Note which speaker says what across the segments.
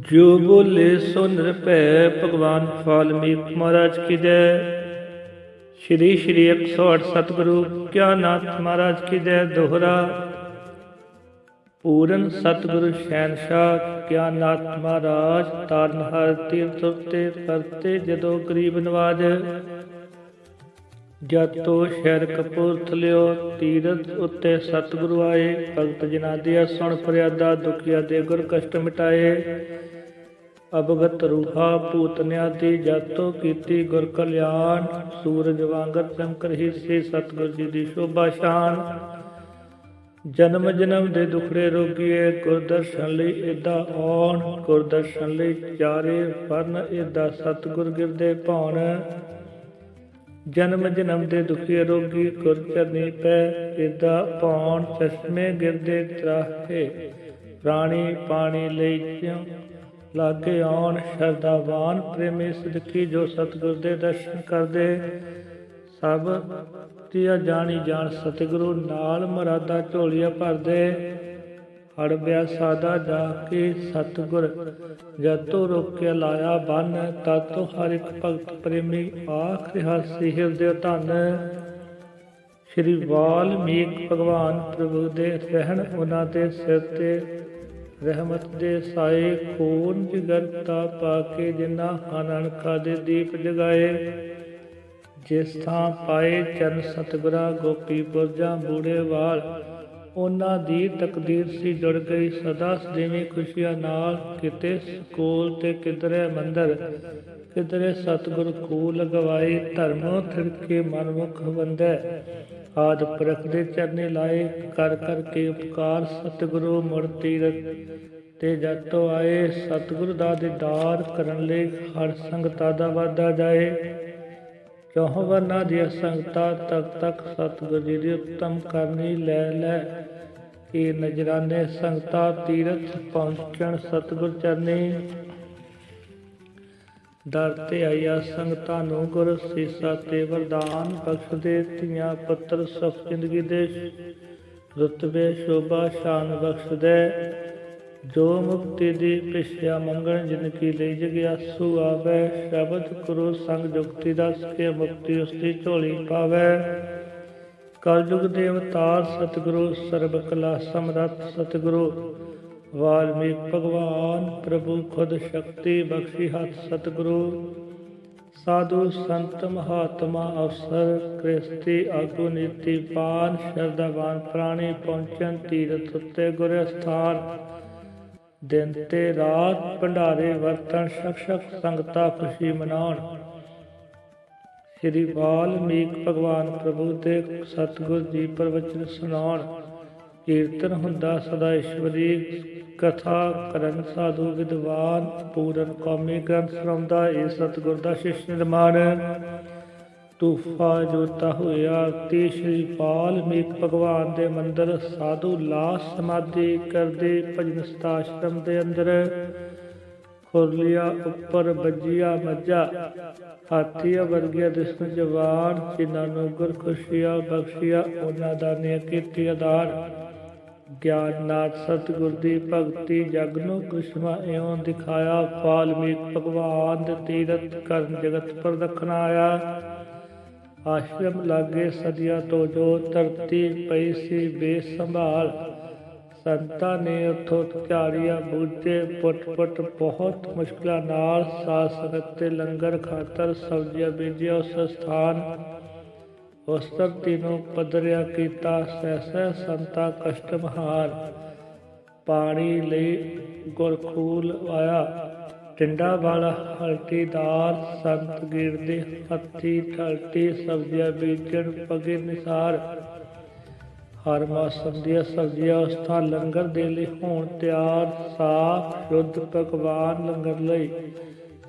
Speaker 1: ਜੋ ਬੋਲੇ ਸੋ ਨਿਰਭੈ ਭਗਵਾਨ ਵਾਲਮੀਕ ਮਹਾਰਾਜ ਕੀ ਜੈ। ਸ਼੍ਰੀ ਸ਼੍ਰੀ 108 ਸਤਿਗੁਰੂ ਗਿਆਨਨਾਥ ਮਹਾਰਾਜ ਕੀ ਜੈ ਦੋਹਰਾ। ਪੂਰਨ ਸਤਿਗੁਰੂ ਸ਼ਹਿਨशाह ਗਿਆਨਨਾਥ ਮਹਾਰਾਜ ਤਾਰਨਹਾਰ ਤੀਰਥ ਉਤੇ ਕਰਤੇ ਜਦੋਂ ਗਰੀਬ ਨਵਾਜ। ਜਤੋ ਸ਼ਹਿਰ ਕਪੂਰਥਲਿਓ ਤੀਰਥ ਉੱਤੇ ਸਤਿਗੁਰੂ ਆਏ, ਭਗਤ ਜਨਾਂ ਦੀ ਸੁਣ ਫਰਿਆਦਾ, ਦੁਖੀਆ ਦੇ ਗੁਰ ਕਸ਼ਟ ਮਿਟਾਏ। ਅਵਗਤ ਰੂਹਾ ਭੂਤਨਿਆ ਦੀ ਜਤੋ ਕੀਤੀ ਗੁਰ ਕਲਿਆਣ। ਸੂਰਜ ਵਾਂਗਰ ਚਮਕ ਰਹੀ ਸੀ ਸਤਿਗੁਰ ਜੀ ਦੀ ਸ਼ੋਭਾ ਸ਼ਾਨ। ਜਨਮ ਜਨਮ ਦੇ ਦੁਖੜੇ ਰੋਗੀਏ, ਗੁਰਦਰਸ਼ਨ ਲਈ ਏਦਾ ਆਉਣ। ਗੁਰਦਰਸ਼ਨ ਲਈ ਚਾਰੇ ਫਰਨ ਏਦਾ ਸਤਿਗੁਰ ਗਿਰਦੇ ਭਾਉਣ। ਜਨਮ ਜਨਮ ਦੇ ਦੁਖੀ ਰੋਗੀ ਗੁਰ ਪੈ ਏਦਾ ਪਾਉਣ ਚਸ਼ਮੇ ਗਿਰਦੇ ਤਰਾਹੇ ਪ੍ਰਾਣੀ ਪਾਣੀ ਲਈ ਜਿਉ ਲਾਗੇ ਆਉਣ ਸ਼ਰਦਾਵਾਨ ਪ੍ਰੇਮੀ ਸਦਕੀ ਜੋ ਸਤਿਗੁਰ ਦੇ ਦਰਸ਼ਨ ਕਰਦੇ। ਸਭ ਤੀਆ ਜਾਣੀ ਜਾਣ ਸਤਿਗੁਰੂ ਨਾਲ ਮਰਾਦਾ ਝੋਲੀਆਂ ਭਰਦੇ। ਹੜ ਬਿਆ ਸਾਦਾ ਜਾ ਕੇ ਸਤਿਗੁਰ ਜਤੋ ਰੋਕਿਆ ਲਾਇਆ ਬੰਨ ਤਤੋ ਹਰ ਇੱਕ ਭਗਤ ਪ੍ਰੇਮੀ ਆਖ ਰਿਹਾ ਸੀ ਹਿਰਦੇ ਧਨ। ਸ਼੍ਰੀ ਵਾਲਮੀਕ ਭਗਵਾਨ ਪ੍ਰਭੂ ਦੇ ਰਹਿਣ ਉਹਨਾਂ ਦੇ ਸਿਰ ਤੇ ਰਹਿਮਤ ਦੇ ਸਾਏ ਖੂਨ ਜਿਗਰਤਾ ਪਾ ਕੇ ਜਿਨ੍ਹਾਂ ਅਨਣਕਾ ਦੇ ਦੀਪ ਜਗਾਏ। ਜਿਸ ਥਾਂ ਪਾਏ ਚਰਨ ਸਤਿਗੁਰਾ, ਗੋਪੀ ਪੁਰਜਾ ਬੂੜੇ ਵਾਲ ਉਹਨਾਂ ਦੀ ਤਕਦੀਰ ਸੀ ਜੁੜ ਗਈ। ਸਦਾ ਸਦੀਵੀ ਖੁਸ਼ੀਆਂ ਨਾਲ ਕਿਤੇ ਸਕੂਲ ਤੇ ਕਿਧਰੇ ਮੰਦਰ, ਕਿਧਰੇ ਸਤਿਗੁਰ ਕੂ ਲਗਵਾਈ ਧਰਮੋਂ ਥਿਰਕੇ ਮਨਮੁਖ ਵੰਦੈ ਆਦ ਪੁਰਖ ਦੇ ਚਰਨੇ ਲਾਏ, ਕਰ ਕਰ ਕੇ ਉਪਕਾਰ ਸਤਿਗੁਰੂ ਮੂਰਤੀ ਤੇ ਜਤੋ ਆਏ। ਸਤਿਗੁਰ ਦਾ ਦੀਦਾਰ ਕਰਨ ਲਈ ਹਰ ਸੰਗਤਾ ਦਾ ਵਾਦਾ ਜਾਏ। ਚੌਹ ਵਰਨਾ ਦੀ ਸੰਗਤਾ ਤਕ ਤਕ ਸਤਿਗੁਰ ਜੀ ਦੀ ਉਤਮ ਕਰਨੀ ਲੈ ਲੈ। ਇਹ ਨਜਰਾਨੇ ਸੰਗਤਾ ਤੀਰਥ ਪਹੁੰਚਣ ਸਤਿਗੁਰ ਚਰਨੀ। ਦਰ ਤੇ ਆਇਆ ਸੰਗਤਾਂ ਨੂੰ ਗੁਰ ਸੀਸਾ ਤੇ ਵਰਦਾਨ ਬਖਸ਼ਦੇ, ਧੀਆਂ ਪੁੱਤਰ ਸੁਖ ਜ਼ਿੰਦਗੀ ਦੇ ਰਤਬੇ ਸ਼ੋਭਾ ਸ਼ਾਨ ਬਖਸ਼ਦੇ। ਜੋ ਮੁਕਤੀ ਦੀ ਪਿਛਿਆ ਮੰਗਣ ਜਿਨ ਕੀ ਲਈ ਜਗਿਆਸੂ ਆਵੇ, ਸ਼ਬਦ ਗੁਰੂ ਸੰਗ ਜੁਗਤੀ ਦਸ ਕੇ ਮੁਕਤੀ ਉਸ ਦੀ ਝੋਲੀ ਪਾਵੇ। ਕਲਯੁਗ ਦੇ ਅਵਤਾਰ ਸਤਿਗੁਰੂ, ਸਰਬ ਕਲਾ ਸਮਰੱਥ ਸਤਿਗੁਰੂ, ਵਾਲਮੀਕ ਭਗਵਾਨ, ਪ੍ਰਭੂ ਖੁਦ ਸ਼ਕਤੀ ਬਖਸ਼ੀ ਹੱਥ ਸਤਿਗੁਰੂ। ਸਾਧੂ ਸੰਤ ਮਹਾਤਮਾ ਅਵਸਰ ਕ੍ਰਿਸਤੀ ਆਗੂ ਨੀਤੀ ਪਾਨ ਸ਼ਰਧਾਵਾਨ ਪ੍ਰਾਣੀ ਪਹੁੰਚਨ, ਤੀਰਥ ਉੱਤੇ ਗੁਰ ਅਸਥਾਨ ਦਿਨ ਤੇ ਰਾਤ ਭੰਡਾਰੇ ਵਰਤਨ ਸ਼ਕ ਸੰਗਤਾ ਖੁਸ਼ੀ ਮਨਾਉਣ। ਸ੍ਰੀ ਵਾਲਮੀਕ ਭਗਵਾਨ ਪ੍ਰਭੂ ਦੇ ਸਤਿਗੁਰ ਜੀ ਪ੍ਰਵਚਨ ਸੁਣਾਉਣ। ਕੀਰਤਨ ਹੁੰਦਾ ਸਦਾ ਈਸ਼ਵਰੀ, ਕਥਾ ਕਰਨ ਸਾਧੂ ਵਿਦਵਾਨ, ਪੂਰਨ ਕੌਮੀ ਗ੍ਰੰਥ ਸੁਣਾਉਂਦਾ ਇਹ ਸਤਿਗੁਰ ਦਾ ਸ਼ਿਸ਼ ਨਿਰਮਾਣ। ਤੂਫਾ ਜੋਤਾ ਹੋਇਆ, ਤੇ ਸ਼੍ਰੀ ਵਾਲਮੀਕ ਭਗਵਾਨ ਦੇ ਮੰਦਰ ਸਾਧੂ ਲਾਸ ਸਮਾਧੀ ਕਰਦੇ ਭਜਨ ਸਤਾਸ਼ਰਮ ਦੇ ਅੰਦਰ। ਖੁਰਲੀਆ ਉੱਪਰ ਬੱਜੀਆ ਮੱਜਾ ਹਾਥੀਆ ਵਰਗਿਆ ਦਿਸਨ ਜਵਾਨ, ਜਿਨ੍ਹਾਂ ਨੂੰ ਗੁਰ ਖੁਸ਼ੀਆ ਬਖਸ਼ੀਆ, ਉਹਨਾਂ ਦਾ ਨੇ ਕੀਤੀ ਆਧਾਰ। ਗਿਆਨ ਨਾਥ ਸਤਿਗੁਰ ਦੀ ਭਗਤੀ ਜਗ ਨੂੰ ਕ੍ਰਿਸ਼ਮਾ ਇਉਂ ਦਿਖਾਇਆ ਪਾਲਮੀਕ ਭਗਵਾਨ ਦੇ ਤੀਰਥ ਕਰਨ ਜਗਤ ਪਰ ਰੱਖਣਾ ਆਇਆ। ਆਸ਼ਰਮ ਲਾਗੇ ਸਦੀਆਂ ਤੋਂ ਜੋ ਧਰਤੀ ਪਈ ਸੀ ਬੇਸੰਭਾਲ, ਸੰਤਾਂ ਨੇ ਉਥੋਂ ਝਾੜੀਆਂ ਬੂਟੇ ਪੁੱਟ ਪੁੱਟ ਬਹੁਤ ਮੁਸ਼ਕਲਾਂ ਨਾਲ ਸਾਧ ਸੰਗਤ ਤੇ ਲੰਗਰ ਖਾਤਰ ਸਬਜ਼ੀਆਂ ਬੀਜੀਆਂ, ਉਸ ਸਥਾਨ ਉਸ ਧਰਤੀ ਨੂੰ ਪਦਰਿਆ ਕੀਤਾ ਸਹਿਸੈ ਸਹਿ ਸੰਤਾ ਕਸ਼ਟ ਮਹਾਰ ਪਾਣੀ ਲਈ ਗੁਰਖੂਲ ਆਇਆ। ਟਿੰਡਾ ਵਾਲਾ ਹਲਟੀਦਾਰ ਸੰਤ ਗਿਰਦੇ ਹੱਥੀ ਠਲਟੀ ਸਬਜ਼ੀਆਂ ਬੀਜਣ ਪਗੇ ਨਿਸਾਰ। ਹਰ ਮੌਸਮ ਦੀਆਂ ਸਬਜ਼ੀਆਂ ਉਸ ਲੰਗਰ ਦੇ ਲਈ ਹੋਣ ਤਿਆਰ ਸਾਫ਼ ਸ਼ੁੱਧ ਪਕਵਾਨ ਲੰਗਰ ਲਈ।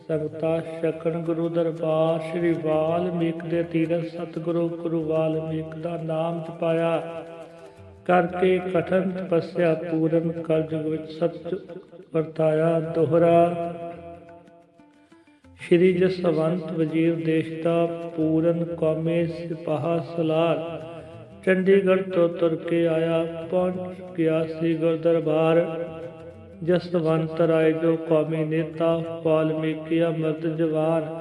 Speaker 1: ਸੰਗਤਾ ਛਕਣ ਗੁਰੂ ਦਰਬਾਰ, ਸ੍ਰੀ ਵਾਲਮੀਕ ਦੇ ਤੀਰਥ ਸਤਿਗੁਰੂ ਗੁਰੂ ਵਾਲਮੀਕ ਦਾ ਨਾਮ ਜਪਾਇਆ। ਕਰਕੇ ਕਠਨ ਤਪੱਸਿਆ ਪੂਰਨ, ਕਲਯੁਗ ਵਿੱਚ ਸੱਚ ਵਰਤਾਇਆ ਦੋਹਰਾ। ਸ਼੍ਰੀ ਜਸਵੰਤ ਵਜ਼ੀਰ ਦੇਸ਼ ਦਾ ਪੂਰਨ ਕੌਮੇ ਸਿਪਾਹ ਸਲਾਰ। ਚੰਡੀਗੜ੍ਹ ਤੋਂ ਤੁਰ ਕੇ ਆਇਆ, ਪਹੁੰਚ ਗਿਆ ਸੀ ਗੁਰਦਰਬਾਰ। ਜਸਵੰਤ ਰਾਏ ਜੋ ਕੌਮੀ ਨੇਤਾ, ਵਾਲਮੀਕੀ ਮਰਦ ਜਵਾਨ।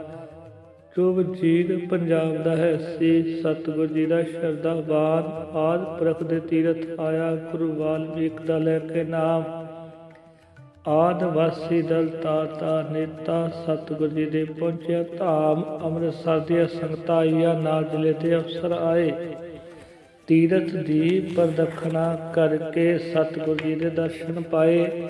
Speaker 1: ਜੋ ਵਜੀਰ ਪੰਜਾਬ ਦਾ ਹੈ ਸੀ, ਸਤਿਗੁਰ ਜੀ ਦਾ ਸ਼ਰਧਾਵਾਨ ਆਦ ਪ੍ਰਖ ਦੇ ਤੀਰਥ ਆਇਆ, ਗੁਰੂ ਵਾਲਮੀਕ ਦਾ ਲੈ ਕੇ ਨਾਮ। ਆਦ ਵਾਸੀ ਦਲ ਤਾਤਾ ਨੇਤਾ ਸਤਿਗੁਰ ਜੀ ਦੇ ਪਹੁੰਚਿਆ। ਧਾਮ ਅੰਮ੍ਰਿਤਸਰ ਦੀਆਂ ਸੰਗਤਾਂ ਆਈਆਂ, ਨਾਲ ਜ਼ਿਲ੍ਹੇ ਦੇ ਅਫਸਰ ਆਏ। ਤੀਰਥ ਦੀ ਪ੍ਰਦਖਣਾ ਕਰਕੇ ਸਤਿਗੁਰ ਜੀ ਦੇ ਦਰਸ਼ਨ ਪਾਏ।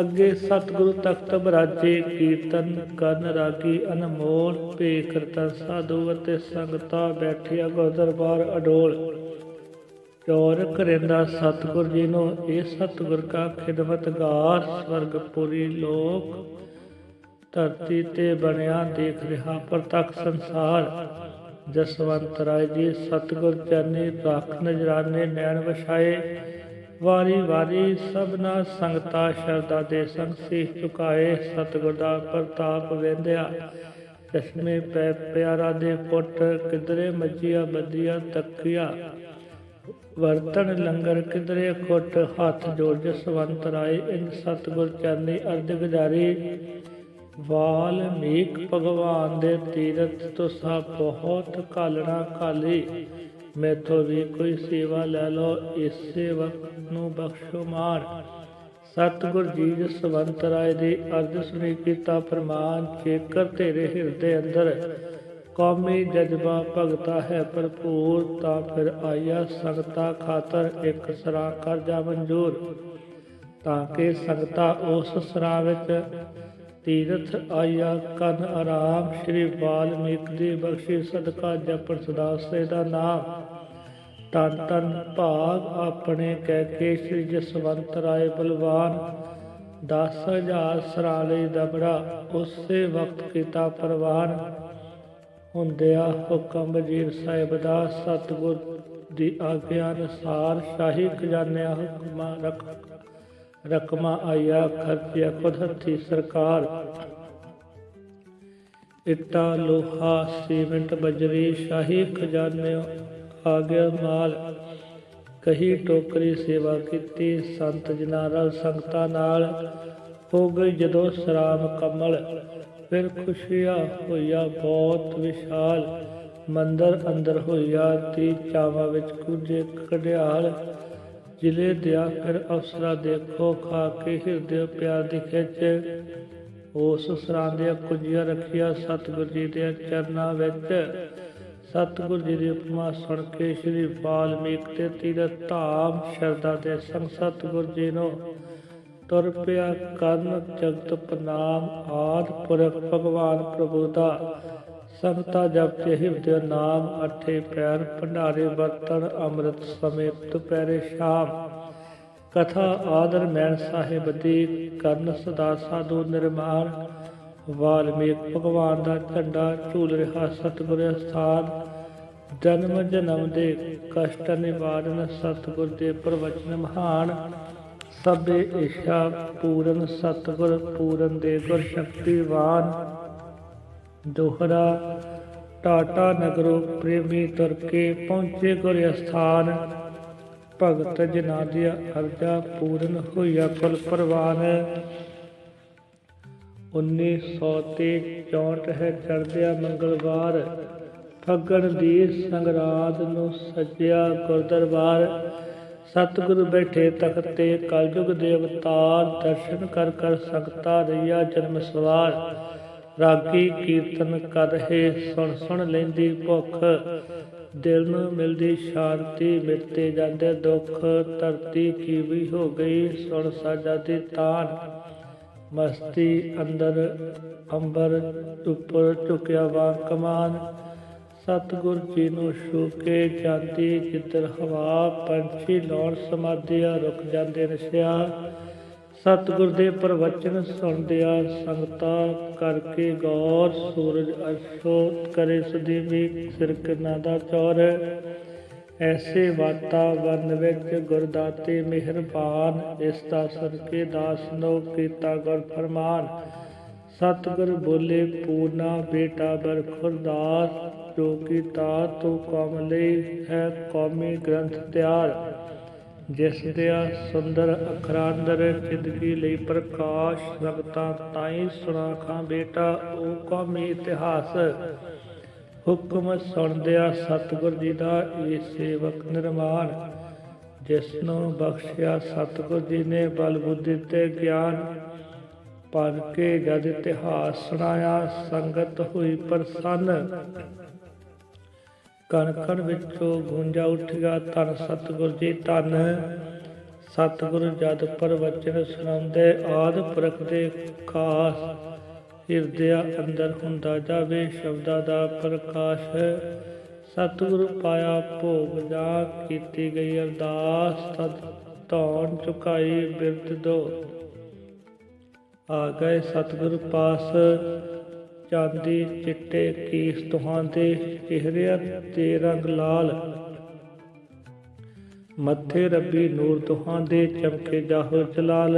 Speaker 1: ਅੱਗੇ ਸਤਿਗੁਰੂ ਤਖਤ ਬਰਾਜੇ ਕੀਰਤਨ ਕਰਨ ਰਾਗੀ ਅਨਮੋਲ ਭੇ ਕਰਤਾ ਸਾਧੂ ਅਤੇ ਸੰਗਤਾਂ ਬੈਠਿਆ ਗੁਰਦਰਬਾਰ ਅਡੋਲ। ਚੌਰ ਕਰਿੰਦਾ ਸਤਿਗੁਰ ਜੀ ਨੂੰ ਇਹ ਸਤਿਗੁਰ ਕਾ ਖਿਦਮਤਗਾਰ ਸਵਰਗਪੁਰੀ ਲੋਕ। ਧਰਤੀ ਤੇ ਬਣਿਆ ਦੇਖ ਰਿਹਾ ਪ੍ਰਤੱਖ ਸੰਸਾਰ। ਜਸਵੰਤ ਰਾਏ ਜੀ, ਸਤਿਗੁਰ ਚਰਨੀ ਰੱਖ ਨਜਰਾਨੇ ਨੈਣ ਵਛਾਏ। ਵਾਰੀ ਵਾਰੀ ਸਭਨਾ ਸੰਗਤਾ ਸ਼ਰਦਾ ਦੇ ਸੰਗ ਸੀਸ ਝੁਕਾਏ। ਸਤਿਗੁਰ ਦਾ ਪ੍ਰਤਾਪ ਵੇਂਦਿਆ। ਚਸ਼ਮੇ ਪੈ ਪਿਆਰਾ ਦੇ ਪੁੱਟ ਕਿਧਰੇ ਮੱਜੀਆਂ ਬੱਦੀਆਂ ਤੱਕਿਆ। ਵਰਤਨ ਲੰਗਰ ਕਿਧਰੇ ਖੁੱਟ, ਹੱਥ ਜੋੜ ਜਸਵੰਤ ਰਾਏ, ਇਨ ਸਤਿਗੁਰ ਚਰਨੀ ਅਰਧ ਗੁਜ਼ਾਰੀ। ਵਾਲਮੀਕ ਭਗਵਾਨ ਦੇ ਤੀਰਥ, ਤੁਸਾਂ ਬਹੁਤ ਕਾਲਣਾ ਕਾਲੀ ਮੈਥੋਂ ਵੀ ਕੋਈ ਸੇਵਾ ਲੈ ਲਓ, ਇਸੇ ਵਕਤ ਨੂੰ ਬਖਸ਼ੋ ਮਾਰ ਸਤਿਗੁਰ ਜੀ ਜਸਵੰਤ ਰਾਏ ਦੀ ਅਰਜ ਸੁਣੀ ਕੀਤਾ ਫਰਮਾਨ, ਜੇਕਰ ਤੇਰੇ ਹਿਰਦੇ ਅੰਦਰ ਕੌਮੀ ਜਜ਼ਬਾ ਭਗਤਾ ਹੈ ਭਰਪੂਰ, ਤਾਂ ਫਿਰ ਆਇਆ ਸੰਗਤਾ ਖਾਤਰ ਇੱਕ ਸਰਾ ਕਰਜ਼ਾ ਮਨਜ਼ੂਰ। ਤਾਂ ਕਿ ਸੰਗਤਾ ਉਸ ਸਰਾ ਵਿੱਚ ਤੀਰਥ ਆਇਆ ਕਨ ਆਰਾਮ, ਸ਼੍ਰੀ ਵਾਲਮੀਕ ਦੀ ਬਖਸ਼ੀ ਸਦਕਾ ਜਪਣ ਸਦਾ ਸੇ ਦਾ ਨਾਮ। ਤਨ ਤਨ ਭਾਗ ਆਪਣੇ ਕਹਿ ਕੇ ਸ਼੍ਰੀ ਜਸਵੰਤ ਰਾਏ ਬਲਵਾਨ 10000 ਸਰਾਲੇ ਦਬੜਾ, ਉਸੇ ਵਕਤ ਕੀਤਾ ਪ੍ਰਵਾਨ। ਹੁੰਦਿਆ ਹੁਕਮ ਵਜ਼ੀਰ ਸਾਹਿਬ ਦਾ ਸਤਿਗੁਰ ਦੀ ਆਗਿਆ ਅਨੁਸਾਰ ਸ਼ਾਹੀ ਖਜ਼ਾਨਿਆਂ ਹੁਕਮਾਂ ਰਖ ਰਕਮਾ ਆਇਆ, ਖਰਚਿਆ ਖੁਦ ਹੱਥੀ ਸਰਕਾਰ। ਇੱਟਾ, ਲੋਹਾ, ਸੀਮੈਂਟ, ਬਜਰੀ, ਸ਼ਾਹੀ ਖਜ਼ਾਨੇ ਆ ਗਿਆ ਮਾਲ। ਕਹੀ ਟੋਕਰੀ ਸੇਵਾ ਕੀਤੀ, ਸੰਤ ਜਨਾਂ ਨਾਲ ਸੰਗਤਾਂ ਨਾਲ। ਹੋ ਗਈ ਜਦੋਂ ਸਰਾਮ ਕਮਲ। ਫਿਰ ਖੁਸ਼ੀਆ ਹੋਇਆ ਬਹੁਤ ਵਿਸ਼ਾਲ। ਮੰਦਰ ਅੰਦਰ ਹੋਇਆ ਤੀ ਚਾਵਾਂ ਵਿੱਚ ਕੁਝੇ ਕਢਿਆਲ ਜ਼ਿਲ੍ਹੇ ਦਿਆ ਫਿਰ ਅਫਸਰਾ ਦੇਖੋ ਖਾ ਕੇ ਹਿਰਦੇ ਪਿਆਰ ਦੀ ਖਿੱਚ। ਉਸ ਸਰਾਂ ਦੀਆਂ ਕੁੰਜੀਆਂ ਰੱਖਿਆ ਸਤਿਗੁਰ ਜੀ ਦੇ ਚਰਨਾਂ ਵਿੱਚ। ਸਤਿਗੁਰ ਜੀ ਦੀ ਉਪਮਾ ਸੁਣ ਕੇ ਸ੍ਰੀ ਵਾਲਮੀਕ ਤੇ ਤੀਰਥ ਧਾਮ ਸ਼ਰਧਾ ਦੇ ਸੰਗ ਸਤਿਗੁਰ ਜੀ ਨੂੰ ਤੁਰ ਪਿਆ ਕਰਨ ਜਗਤ ਪ੍ਰਨਾਮ ਆਦ, ਪੁਰਖ, ਭਗਵਾਨ, ਪ੍ਰਭੂ ਦਾ। ਸੰਗਤਾ ਜਪ ਤੇ ਹਿਰਦੇ ਨਾਮ ਅਠੇ ਪੈਰ ਭੰਡਾਰੇ ਬਰਤਨ ਅੰਮ੍ਰਿਤ ਸਮੇਤ ਦੁਪਹਿਰੇ, ਸ਼ਾਮ। ਕਥਾ, ਆਦਰ ਮੈਨ ਸਾਹਿਬ ਦੀ ਕਰਨ ਸਦਾ ਸਾਧੂ ਨਿਰਮਾਨ ਵਾਲਮੀਕ ਭਗਵਾਨ ਦਾ ਝੰਡਾ, ਝੂਲ ਰਿਹਾ ਸਤਿਗੁਰ ਅਸਥਾਨ। ਜਨਮ ਜਨਮ ਦੇ ਕਸ਼ਟ ਨਿਵਾਰਨ ਸਤਿਗੁਰ ਦੇ ਪ੍ਰਵਚਨ ਮਹਾਨ। ਸਭੇ ਇਸ਼ਾ ਪੂਰਨ ਸਤਿਗੁਰ, ਪੂਰਨ ਦੇ ਗੁਰ ਸ਼ਕਤੀਵਾਨ। ਦੋਹਰਾ ਟਾਟਾ ਨਗਰੋ ਪ੍ਰੇਮੀ ਤੁਰ ਕੇ ਪਹੁੰਚੇ ਗੁਰ ਅਸਥਾਨ। ਭਗਤ ਜਨਾਂ ਦੀ ਅਰਜਾ ਪੂਰਨ ਹੋਇਆ ਕੁਲ ਪ੍ਰਵਾਨ। 1964 ਹੈ ਚੜ੍ਹਦਿਆ ਮੰਗਲਵਾਰ। ਫੱਗਣ ਦੀ ਸੰਗਰਾਦ ਨੂੰ ਸਜਿਆ ਗੁਰਦਰਬਾਰ। ਸਤਿਗੁਰ ਬੈਠੇ ਤਖਤ ਤੇ ਕਲਯੁਗ ਦੇ ਅਵਤਾਰ ਦਰਸ਼ਨ ਕਰ ਕਰ ਸੰਗਤਾ ਰਈਆ ਜਨਮ ਸਵਾਰ। ਰਾਗੀ ਕੀਰਤਨ ਕਰ ਸੁਣ ਸੁਣ ਲੈਂਦੀ ਭੁੱਖ। ਦਿਲ ਨੂੰ ਮਿਲਦੀ ਸ਼ਾਂਤੀ ਮਿਟਦੇ ਜਾਂਦੇ ਦੁੱਖ। ਧਰਤੀ ਕੀ ਵੀ ਹੋ ਗਈ, ਸੁਣ ਸਾਜਾ ਦੀ ਤਾਨ ਮਸਤੀ ਅੰਦਰ ਅੰਬਰ ਉੱਪਰ ਝੁਕਿਆ ਵਾ ਕਮਾਨ। ਸਤਿਗੁਰ ਜੀ ਨੂੰ ਛੂਕੇ ਜਾਂਦੀ ਜਿੱਧਰ ਹਵਾ ਪੰਛੀ ਲਾਉਣ ਸਮਾਧਿਆ ਰੁਕ ਜਾਂਦੇ ਨਸ਼ਿਆ ਸਤਿਗੁਰ ਦੇ ਪ੍ਰਵਚਨ ਸੁਣਦਿਆ ਸੰਗਤਾ ਕਰਕੇ ਗੌਰ ਸੂਰਜ ਅਰਸ਼ੋ ਕਰੇ ਸਦੀਵੀ ਸਿਰ ਦਾ ਚੌਰ। ਐਸੇ ਵਾਤਾਵਰਨ ਵਿੱਚ ਗੁਰਦਾਤੇ ਮਿਹਰਬਾਨ, ਇਸ ਦਾ ਸਦਕੇ ਦਾਸ ਨੋ ਕੀਤਾ ਗੁਰ ਫਰਮਾਨ। ਸਤਿਗੁਰ ਬੋਲੇ, ਪੂਰਨਾ ਬੇਟਾ ਬਰਖੁਰਦਾਸ ਜੋ ਕੀਤਾ ਤੋ ਕੌਮ ਲਈ ਹੈ, ਕੌਮੀ ਗ੍ਰੰਥ ਤਿਆਰ, ਜਿਸ ਦਿਆ ਸੁੰਦਰ ਅੱਖਰਾਂ ਅੰਦਰ ਜ਼ਿੰਦਗੀ ਲਈ ਪ੍ਰਕਾਸ਼ ਰਗਤਾ ਤਾਈ ਸੁਣਾਖਾਂ ਬੇਟਾ, ਉਹ ਕੌਮੀ ਇਤਿਹਾਸ। ਹੁਕਮ ਸੁਣਦਿਆ ਸਤਿਗੁਰ ਜੀ ਦਾ ਇਹ ਸੇਵਕ ਨਿਰਮਾਣ, ਜਿਸ ਨੂੰ ਬਖਸ਼ਿਆ ਸਤਿਗੁਰ ਜੀ ਨੇ ਬਲ ਬੁੱਧੀ ਤੇ ਗਿਆਨ, ਭਰ ਕੇ ਜਦ ਇਤਿਹਾਸ ਸੁਣਾਇਆ, ਸੰਗਤ ਹੋਈ ਪ੍ਰਸੰਨ। ਕਣ ਕਣ ਵਿੱਚੋਂ ਗੂੰਜਾ ਉੱਠਿਆ, ਧੰਨ ਸਤਿਗੁਰ ਜੀ, ਧੰਨ। ਸਤਿਗੁਰ ਜਦ ਪ੍ਰਵਚਨ ਸੁਣਾਉਂਦੇ, ਆਦ ਪੁਰਖ ਦੇ ਖਾਸ। ਹਿਰਦਿਆ ਅੰਦਰ ਹੁੰਦਾ ਜਾਵੇ, ਸ਼ਬਦਾਂ ਦਾ ਪ੍ਰਕਾਸ਼। ਸਤਿਗੁਰ ਪਾਇਆ ਭੋਗ ਜਾ ਕੀਤੀ ਗਈ ਅਰਦਾਸ, ਤਦ ਧੌਣ ਚੁਕਾਈ ਬਿਰਧ ਦੋ। ਆ ਗਏ ਸਤਿਗੁਰ ਪਾਸ। ਚਾਂਦੀ ਚਿੱਟੇ ਕੀਸ ਤੁਹਾਂ ਚਿਹਰਿਆਂ ਤੇ ਰੰਗ ਲਾਲ। ਮੱਥੇ ਰੱਬੀ ਨੂਰ ਤੁਹਾਂ ਚਮਕੇ ਜਾਹੋ ਜਲਾਲ।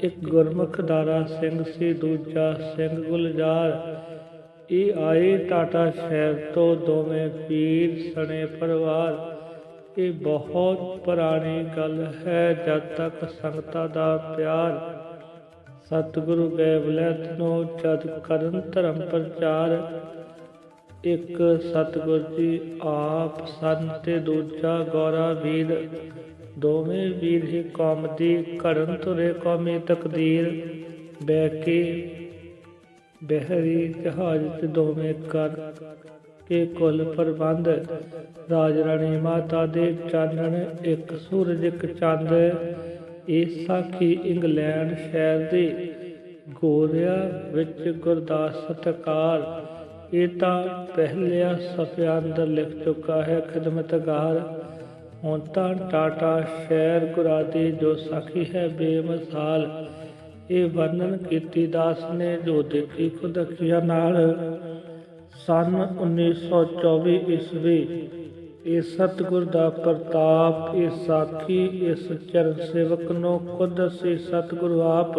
Speaker 1: ਇੱਕ ਗੁਰਮੁਖ ਦਾਰਾ ਸਿੰਘ ਸੀ, ਦੂਜਾ ਸਿੰਘ ਗੁਲਜ਼ਾਰ। ਇਹ ਆਏ ਟਾਟਾ ਸ਼ਹਿਰ ਤੋਂ ਦੋਵੇਂ ਪੀਰ ਸਣੇ ਪਰਿਵਾਰ। ਇਹ ਬਹੁਤ ਪੁਰਾਣੀ ਗੱਲ ਹੈ, ਜਦ ਤੱਕ ਸੰਗਤਾਂ ਦਾ ਪਿਆਰ ਸਤਿਗੁਰੂ ਗਏ ਬਲੈਤ ਨੂੰ ਕਰਨ ਧਰਮ ਪ੍ਰਚਾਰ, ਇੱਕ ਸਤਿਗੁਰ ਜੀ ਆਪ ਸਨ ਤੇ ਦੂਜਾ ਗੌਰਾ ਵੀਰ। ਦੋਵੇਂ ਵੀਰ ਹੀ ਕੌਮ ਦੀ ਘੜਨ ਤੁਰੇ ਕੌਮੀ ਤਕਦੀਰ। ਬਹਿ ਕੇ ਬਹਿਰੀ ਜਹਾਜ਼ ਤੇ ਦੋਵੇਂ ਕਰ ਕੇ ਕੁਲ ਪ੍ਰਬੰਧ। ਰਾਜ ਰਾਣੀ ਮਾਤਾ ਦੇ ਚਾਨਣ, ਇੱਕ ਸੂਰਜ, ਇੱਕ ਚੰਦ। ਇਹ ਸਾਖੀ ਇੰਗਲੈਂਡ ਸ਼ਹਿਰ ਦੇ ਗੋਰਿਆ ਵਿੱਚ ਗੁਰਦਾਸ ਸਤਕਾਰ, ਇਹ ਤਾਂ ਪਹਿਲਿਆ ਸਫਿਆਂ ਅੰਦਰ ਲਿਖ ਚੁੱਕਾ ਹੈ। ਖਿਦਮਤਗਾਰ ਹੁਣ ਤਾਂ ਟਾਟਾ ਸ਼ਹਿਰ ਗੁਰਾਦੀ ਜੋ ਸਾਖੀ ਹੈ ਬੇਮਿਸਾਲ, ਇਹ ਵਰਣਨ ਕੀਤੀ ਦਾਸ ਨੇ ਜੋ ਦੇਖੀ ਖੁਦ ਅੱਖੀਆਂ ਨਾਲ। ਸਨ 1924 ਈਸਵੀ ਇਹ ਸਤਿਗੁਰ ਦਾ ਪ੍ਰਤਾਪ, ਇਹ ਸਾਖੀ, ਇਸ ਚਰਨ ਸੇਵਕ ਨੂੰ ਖੁਦ ਸੀ ਸਤਿਗੁਰੂ ਆਪ।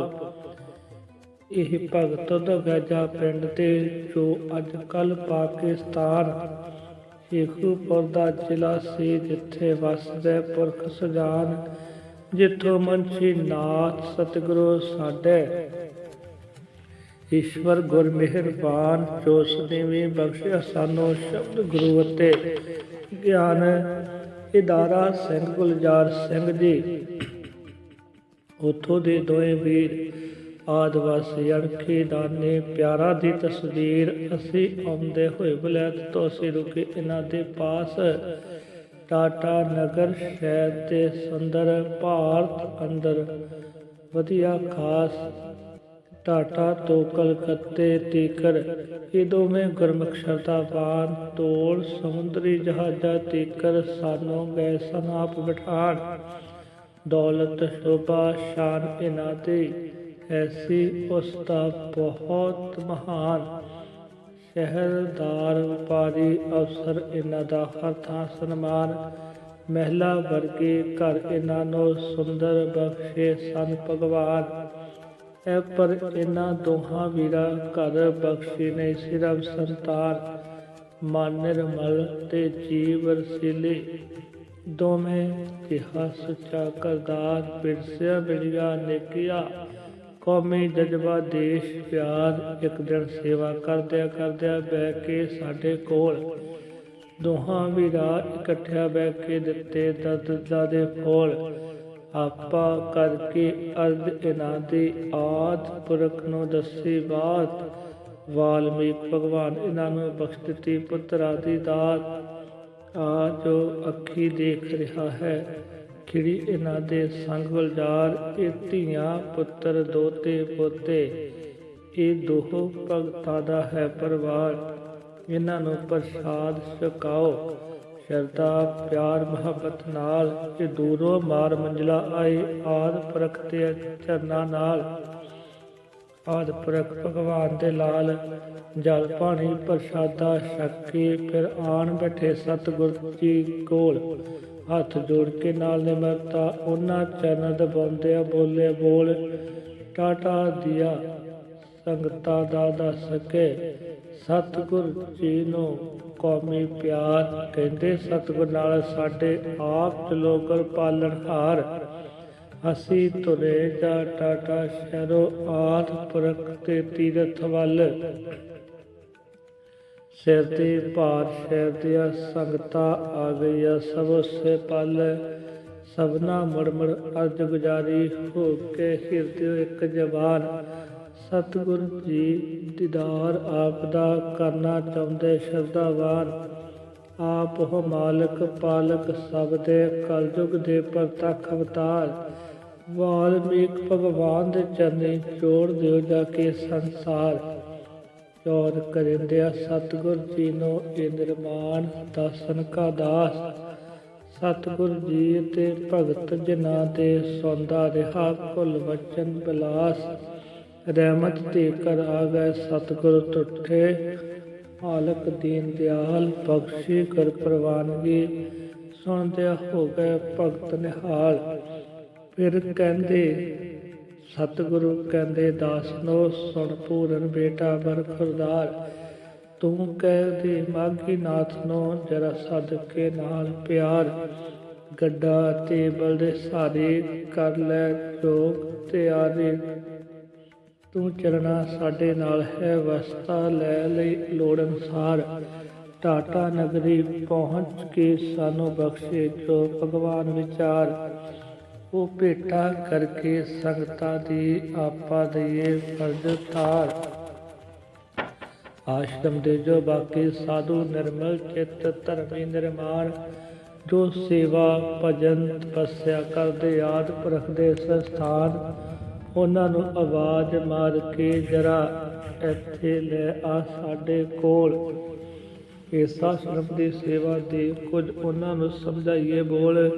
Speaker 1: ਇਹ ਭਗਤ ਦਗਾਜਾ ਪਿੰਡ ਤੇ, ਜੋ ਅੱਜ ਕੱਲ ਪਾਕਿਸਤਾਨ, ਸ਼ੇਖੂਪੁਰ ਦਾ ਜ਼ਿਲ੍ਹਾ ਸੀ, ਜਿੱਥੇ ਵਸਦੇ ਪੁਰਖ ਸਜਾਨ, ਜਿੱਥੋਂ ਮੰਛੀ ਨਾਥ ਸਤਿਗੁਰੂ ਸਾਡੇ। ਈਸ਼ਵਰ ਗੁਰ ਮਿਹਰਬਾਨ ਜੋ ਸਦੀਵੀ ਬਖਸ਼ਿਆ ਸਾਨੂੰ ਸ਼ਬਦ ਗੁਰੂ ਅਤੇ ਗਿਆਨ ਇਦਾਰਾ ਸਿੰਘ ਗੁਲਜ਼ਾਰ ਸਿੰਘ ਜੀ। ਉਥੋਂ ਦੇ ਦੋਵੇਂ ਵੀਰ ਆਦਿਵਾਸੀ ਅਣਖੀ ਦਾਨੇ ਪਿਆਰਾ ਦੀ ਤਸਵੀਰ ਅਸੀਂ ਆਉਂਦੇ ਹੋਏ ਬਲੈਤ ਤੋਂ ਅਸੀਂ ਰੁਕੇ ਇਹਨਾਂ ਦੇ ਪਾਸ। ਟਾਟਾ ਨਗਰ ਸ਼ਹਿਰ ਦੇ ਸੁੰਦਰ ਭਾਰਤ ਅੰਦਰ। ਵਧੀਆ ਖਾਸ ਟਾਟਾ ਤੋਂ ਕਲਕੱਤੇ ਤੀਕਰ ਇਹ ਦੋਵੇਂ ਗੁਰਮੁਖ ਸ਼ਰਤਾਵਾਨ ਤੋੜ ਸਮੁੰਦਰੀ ਜਹਾਜ਼ਾਂ ਤੀਕਰ ਸਾਨੂੰ ਗਏ ਸਨ ਬਿਠਾਣ ਦੌਲਤ, ਸ਼ੋਭਾ, ਸ਼ਾਨ ਇਹਨਾਂ ਦੀ ਐਸੀ ਉਸ ਬਹੁਤ ਮਹਾਨ ਸ਼ਹਿਰਦਾਰ, ਵਪਾਰੀ, ਅਫਸਰ ਇਹਨਾਂ ਦਾ ਹਰ ਥਾਂ ਸਨਮਾਨ। ਮਹਿਲਾ ਵਰਗੇ ਘਰ ਇਹਨਾਂ ਨੂੰ ਸੁੰਦਰ ਬਖਸ਼ੇ ਸਨ ਭਗਵਾਨ। ਐ ਪਰ ਇਹਨਾਂ ਦੋਹਾਂ ਵੀਰਾਂ ਘਰ ਬਖਸ਼ੇ ਨੇ ਸਿਰਫ ਸੰਤਾਨ ਮਨ ਨਿਰਮਲ ਤੇ ਜੀਵ ਰਸੀਲੇ। ਦੋਵੇਂ ਜਿਹਾ ਸੱਚਾ ਕਰਦਾਰ ਪਿਰਸਿਆ ਬਿੜੀਆ ਨੇਕਿਆ ਕੌਮੀ ਜਜ਼ਬਾ ਦੇਸ਼ ਪਿਆਰ, ਇੱਕ ਦਿਨ ਸੇਵਾ ਕਰਦਿਆਂ ਕਰਦਿਆਂ ਬਹਿ ਕੇ ਸਾਡੇ ਕੋਲ। ਦੋਹਾਂ ਵੀਰਾ ਇਕੱਠਿਆਂ ਬਹਿ ਕੇ ਦਿੱਤੇ ਦਰਦ ਦੇ ਫੋਲ। ਆਪਾ ਕਰਕੇ ਅਰਧ ਇਹਨਾਂ ਦੀ ਆਦ ਪੁਰਖ ਨੂੰ ਦੱਸੀ ਬਾਤ ਵਾਲਮੀਕ ਭਗਵਾਨ ਇਹਨਾਂ ਨੂੰ ਬਖਸ਼ਤੀ ਪੁੱਤਰ ਪੁੱਤਰਾ ਦਾਤ ਆ ਜੋ ਅੱਖੀ ਦੇਖ ਰਿਹਾ ਹੈ। ਖਿੜੀ ਇਹਨਾਂ ਦੇ ਸੰਗ ਗੁਲਜ਼ਾਰ ਇਹ ਧੀਆਂ ਪੁੱਤਰ ਦੋਤੇ ਪੋਤੇ, ਇਹ ਦੋਹ ਭਗਤਾਂ ਦਾ ਹੈ ਪਰਿਵਾਰ। ਇਹਨਾਂ ਨੂੰ ਪ੍ਰਸਾਦ ਛਕਾਓ। ਸ਼ਰਧਾ, ਪਿਆਰ, ਮੁਹੱਬਤ ਨਾਲ ਇਹ ਦੂਰੋਂ ਮਾਰ ਮੰਜਲਾ ਆਏ ਆਦ ਪੁਰਖ ਤੇ ਚਰਨਾਂ ਨਾਲ। ਆਦ ਪੁਰਖ ਭਗਵਾਨ ਦੇ ਲਾਲ ਜਲ ਪਾਣੀ ਪ੍ਰਸਾਦਾ ਛਕ ਫਿਰ ਆਣ ਬੈਠੇ ਸਤਿਗੁਰ ਜੀ ਕੋਲ। ਹੱਥ ਜੋੜ ਕੇ ਨਾਲ ਨਿਮਰਤਾ, ਉਹਨਾਂ ਚਰਨ ਦਬਾਉਂਦੇ ਬੋਲੇ ਬੋਲ, ਟਾਟਾ ਦਿਆ ਸੰਗਤਾਂ ਦਾ ਦੱਸ ਕੇ, ਸਤਿਗੁਰ ਜੀ ਨੂੰ ਕੌਮੀ ਪਿਆਰ ਕਹਿੰਦੇ, ਸਤਿਗੁਰ ਨਾਲ ਸਾਡੇ ਆਪ ਚਲੋਗਰ ਪਾਲਣਹਾਰ ਅਸੀਂ ਤੁਰੇ ਜਾ ਟਾਟਾ ਸ਼ਹਿਰੋ ਆਦ ਪੁਰਖ ਤੇ ਤੀਰਥ ਵੱਲ। ਸਿਰ ਤੇ ਭਾਰ ਸ਼ਹਿਰ ਦੀਆਂ ਸੰਗਤਾਂ ਆ ਗਈਆਂ ਸਭ ਉਸੇ ਪਲ। ਸਭਨਾ ਮੁੜ ਮੁੜ ਅਰਜ ਗੁਜਾਰੀ ਹੋ ਕੇ ਹਿਰਦੇ ਇੱਕ ਜਵਾਨ। ਸਤਿਗੁਰ ਜੀ ਦੀਦਾਰ ਆਪ ਦਾ ਕਰਨਾ ਚਾਹੁੰਦੇ ਸ਼ਰਧਾਵਾਨ। ਆਪ ਹੋ ਮਾਲਕ, ਪਾਲਕ ਸਭ ਦੇ ਕਲਯੁਗ ਦੇ ਪ੍ਰਤੱਖ ਅਵਤਾਰ। ਵਾਲਮੀਕ ਭਗਵਾਨ ਦੇ ਚਰਨੀ ਜੋੜ ਦਿਓ ਜਾ ਕੇ ਸੰਸਾਰ। ਚੋਰ ਕਰਿੰਦਿਆ, ਸਤਿਗੁਰ ਜੀ ਨੂੰ ਇਹ ਨਿਰਮਾਣ ਦਰਸ਼ਨ ਕਾ ਦਾਸ। ਸਤਿਗੁਰ ਜੀ ਤੇ ਭਗਤ ਜਨਾ ਤੇ ਸੌਂਦਾ ਰਿਹਾ ਭੁੱਲ ਵਚਨ ਬਿਲਾਸ। ਰਹਿਮਤ ਤੇ ਕਰ ਆ ਸਤਿਗੁਰ ਟੁੱਟੇ ਹਾਲਕ ਦੀਨ ਦਿਆਲ, ਬਖਸ਼ੀ ਕਰ ਪ੍ਰਵਾਨਗੀ। ਸੁਣਦਿਆ ਹੋ ਗਏ ਭਗਤ ਨਿਹਾਲ। ਫਿਰ ਕਹਿੰਦੇ, ਸਤਿਗੁਰੂ ਕਹਿੰਦੇ ਦਾਸ ਨੋ ਸੁਣ ਪੂਰਨ ਬੇਟਾ ਬਰਖਰਦਾਰ ਤੂੰ ਕਹਿ ਦੇ ਮਾਗੀ ਨਾਥ ਨੂੰ ਜਰਾ ਸਦਕੇ ਨਾਲ ਪਿਆਰ। ਗੱਡਾ ਤੇ ਬਲਦੇ ਸਾਰੇ ਕਰ ਲੈ ਜੋਗ ਤੇ ਤੂੰ ਚੱਲਣਾ ਸਾਡੇ ਨਾਲ ਹੈ, ਵਸਤਾ ਲੈ ਲਈ ਲੋੜ ਅਨੁਸਾਰ। ਟਾਟਾ ਨਗਰੀ ਪਹੁੰਚ ਕੇ ਸਾਨੂੰ ਬਖਸ਼ੇ, ਜੋ ਭਗਵਾਨ ਵਿਚਾਰ। ਉਹ ਭੇਟਾ ਕਰਕੇ ਸੰਗਤਾਂ ਦੀ ਆਪਾ ਦਈਏ ਫਰਜ਼ ਤਾਰ ਆਸ਼ਰਮ ਦੇ ਜੋ ਬਾਕੀ ਸਾਧੂ ਨਿਰਮਲ ਚਿੱਤ ਧਰਮੀ ਨਿਰਮਾਣ, ਜੋ ਸੇਵਾ ਭਜਨ ਤਪੱਸਿਆ ਕਰਦੇ, ਆਦ ਪੁਰਖ ਦੇ ਸਥਾਨ ਉਹਨਾਂ ਨੂੰ ਆਵਾਜ਼ ਮਾਰ ਕੇ ਜਰਾ ਇੱਥੇ ਲੈ ਆ ਸਾਡੇ ਕੋਲ। ਇਸ ਆਸ਼ਰਮ ਦੀ ਸੇਵਾ ਦੇ ਕੁਝ ਉਹਨਾਂ ਨੂੰ ਸਮਝਾਈਏ ਬੋਲ।